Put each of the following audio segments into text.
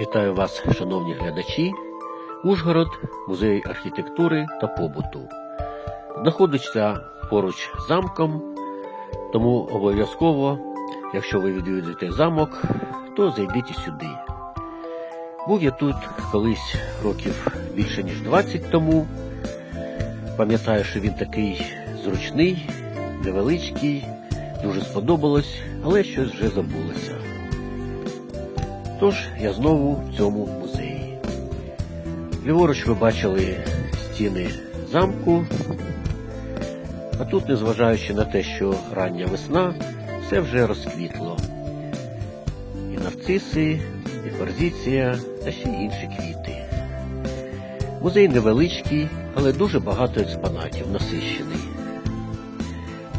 Вітаю вас, шановні глядачі. Ужгород, музей архітектури та побуту. Знаходиться поруч з замком, тому обов'язково, якщо ви відвідуєте замок, то зайдіть і сюди. Був я тут колись років більше ніж 20 тому. Пам'ятаю, що він такий зручний, невеличкий, дуже сподобалось, але щось вже забулося. Тож я знову в цьому музеї. Ліворуч ви бачили стіни замку, а тут, незважаючи на те, що рання весна, все вже розквітло. І нарциси, і форзиція, та ще й інші квіти. Музей невеличкий, але дуже багато експонатів насищений.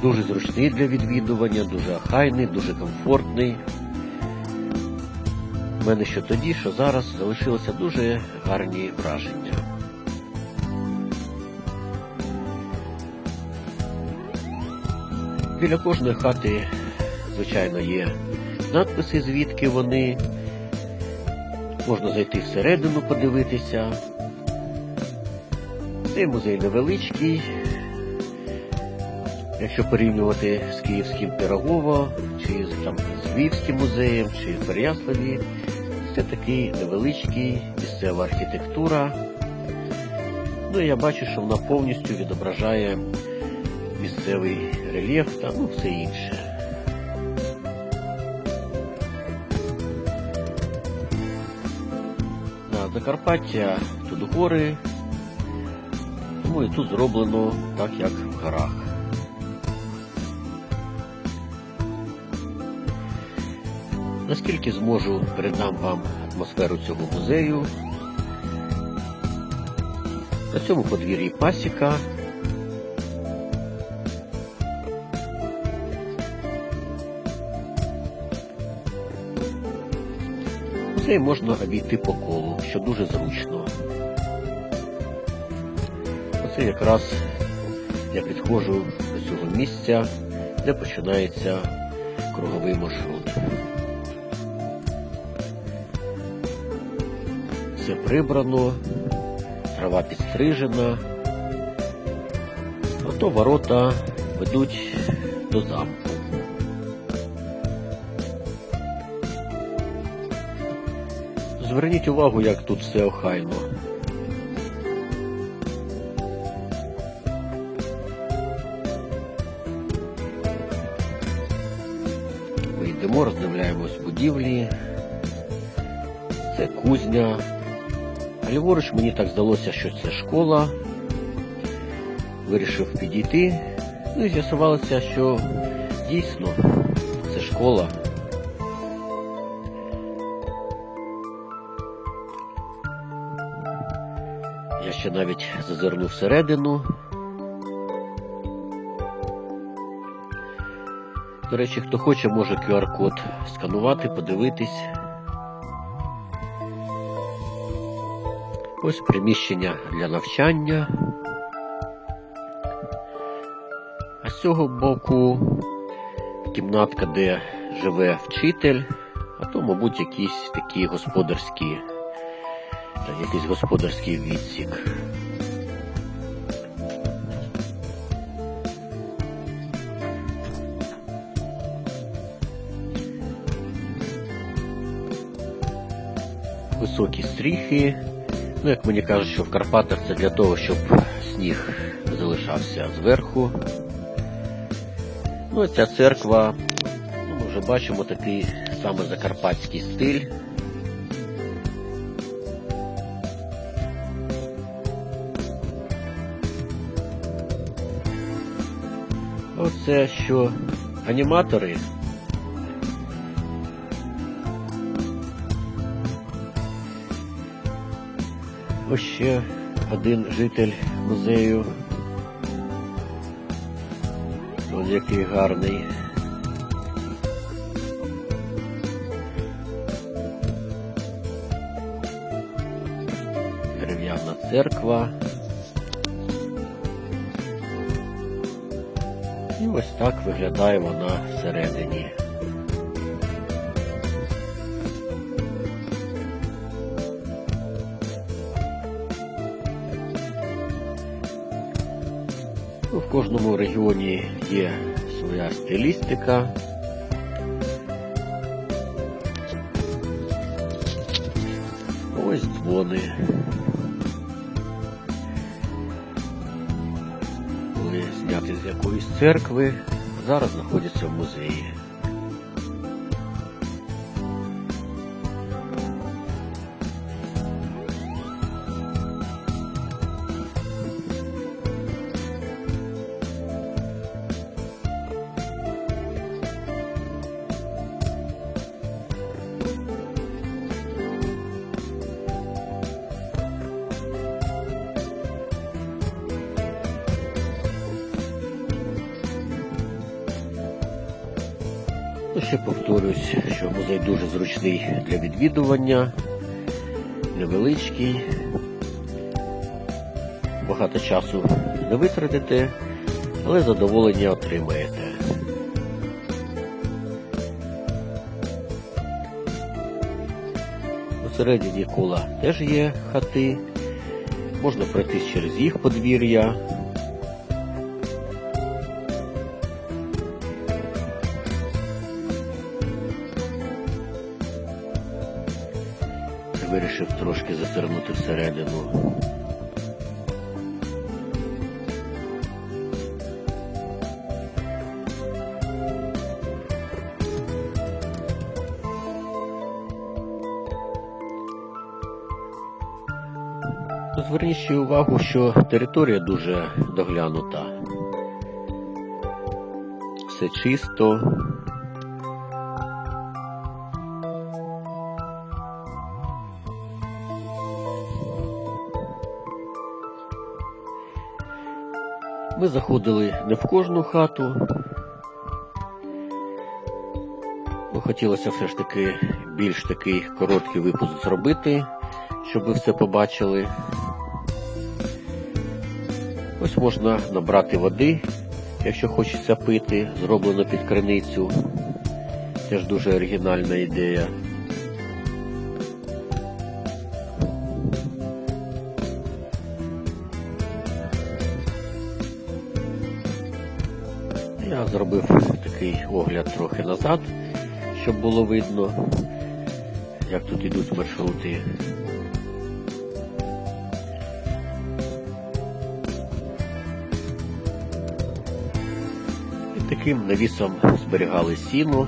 Дуже зручний для відвідування, дуже охайний, дуже комфортний. У мене що тоді, що зараз залишилися дуже гарні враження. Біля кожної хати, звичайно, є надписи, звідки вони. Можна зайти всередину, подивитися. Цей музей невеличкий. Якщо порівнювати з Київським Пирогово, чи там, з Львівським музеєм, чи в Переяславі, це такий невеличкий місцева архітектура. Ну я бачу, що вона повністю відображає місцевий рельєф та ну, все інше. Закарпаття тут гори, тому і тут зроблено так, як в горах. Наскільки зможу, передам вам атмосферу цього музею. На цьому подвір'ї пасіка. Музей можна обійти по колу, що дуже зручно. Оце якраз я підходжу до цього місця, де починається круговий маршрут. Все прибрано, трава підстрижена, а то ворота ведуть до замку. Зверніть увагу, як тут все охайно. Ми йдемо, роздивляємось будівлі. Це кузня. Ліворуч мені так здалося, що це школа. Вирішив підійти. Ну і з'ясувалося, що дійсно це школа. Я ще навіть зазирнув всередину. До речі, хто хоче, може QR-код сканувати, подивитись. Ось приміщення для навчання. А з цього боку кімнатка, де живе вчитель, а то, мабуть, якісь такі господарські, якийсь господарський відсік. Високі стріхи. Ну, як мені кажуть, що в Карпатах це для того, щоб сніг залишався зверху. Ну, ця церква, ну, ми вже бачимо такий саме закарпатський стиль. Оце що аніматори. Ось ще один житель музею. Ось який гарний. Дерев'яна церква. І ось так виглядає вона всередині. В кожному регіоні є своя стилістика. Ось дзвони. Були зняті з якоїсь церкви, зараз знаходяться в музеї. Ну, повторюсь, що музей дуже зручний для відвідування, невеличкий, багато часу не витратите, але задоволення отримаєте. Посередині кола теж є хати, можна пройтись через їх подвір'я. Вирішив трошки зазирнути всередину. Зверніть увагу, що територія дуже доглянута. Все чисто. Ми заходили не в кожну хату. Хотілося все ж таки більш такий короткий випуск зробити, щоб ви все побачили. Ось можна набрати води, якщо хочеться пити, зроблено під криницю. Теж дуже оригінальна ідея. Я зробив такий огляд трохи назад, щоб було видно, як тут йдуть маршрути. І таким навісом зберігали сіно.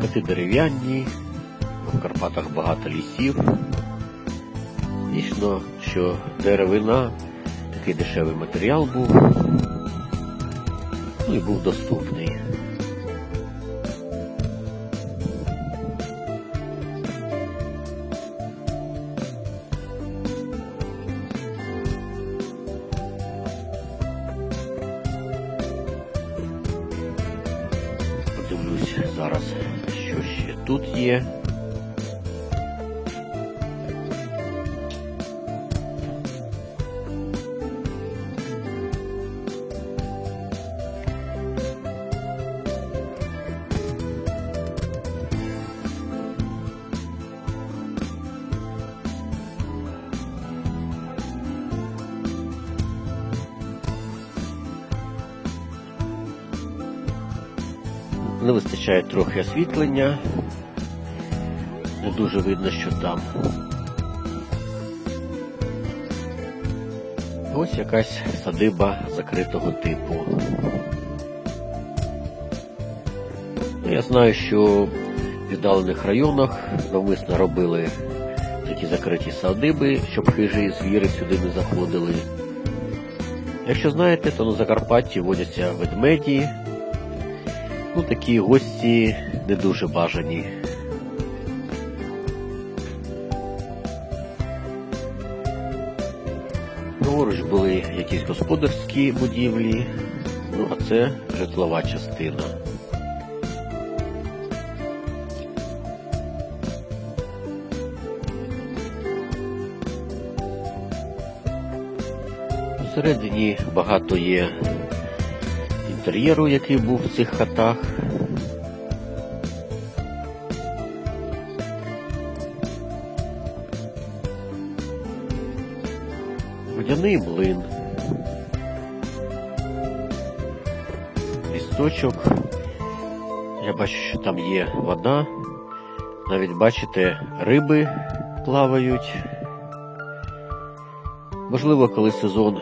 Хати дерев'яні, в Карпатах багато лісів. Дійсно, що деревина такий дешевий матеріал був, ну і був доступний. Подивлюсь зараз, що ще тут є. Не вистачає трохи освітлення. Не дуже видно, що там. Ось якась садиба закритого типу. Ну, Я знаю, що в віддалених районах навмисно робили такі закриті садиби, щоб хижі звіри сюди не заходили. Якщо знаєте, то на Закарпатті водяться ведмеді. Ну, такі гості не дуже бажані. Праворуч були якісь господарські будівлі, ну а це житлова частина. Всередині багато є інтер'єру, який був в цих хатах. Водяний млин. Місточок. Я бачу, що там є вода. Навіть бачите, риби плавають. Можливо, коли сезон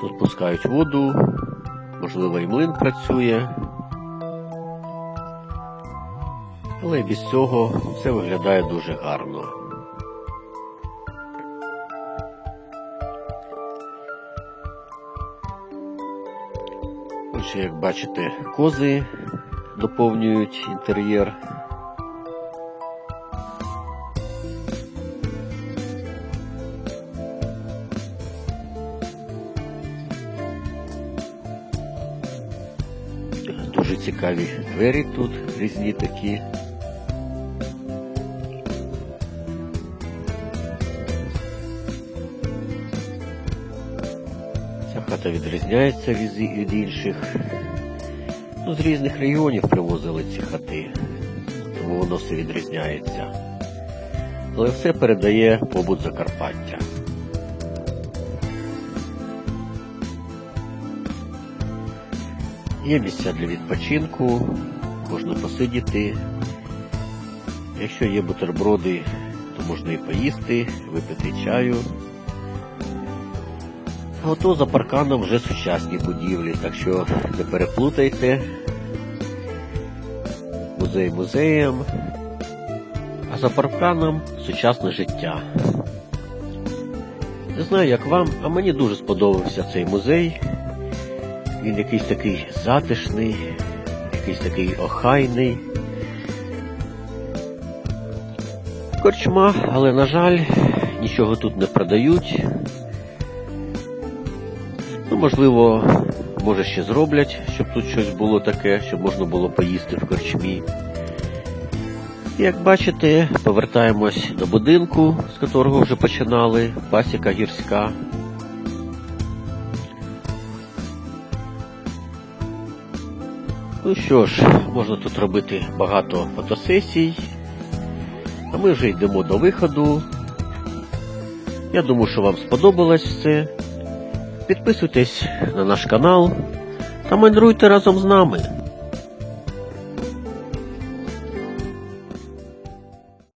тут пускають воду, можливо, і млин працює. Але без цього все виглядає дуже гарно. Отже, як бачите, кози доповнюють інтер'єр. Дуже цікаві двері тут, різні такі. Ця хата відрізняється від, інших. Ну, з різних регіонів привозили ці хати, тому воно все відрізняється. Але все передає побут Закарпаття. Є місця для відпочинку, можна посидіти. Якщо є бутерброди, то можна і поїсти, випити чаю. Ото за парканом вже сучасні будівлі, так що не переплутайте. Музей музеєм. А за парканом сучасне життя. Не знаю, як вам, а мені дуже сподобався цей музей. Він якийсь такий затишний, якийсь такий охайний. Корчма, але, на жаль, нічого тут не продають. Ну, можливо, може ще зроблять, щоб тут щось було таке, щоб можна було поїсти в корчмі. Як бачите, повертаємось до будинку, з котрого вже починали, пасіка гірська. Ну що ж, можна тут робити багато фотосесій, а ми вже йдемо до виходу. Я думаю, що вам сподобалось все. Підписуйтесь на наш канал та мандруйте разом з нами.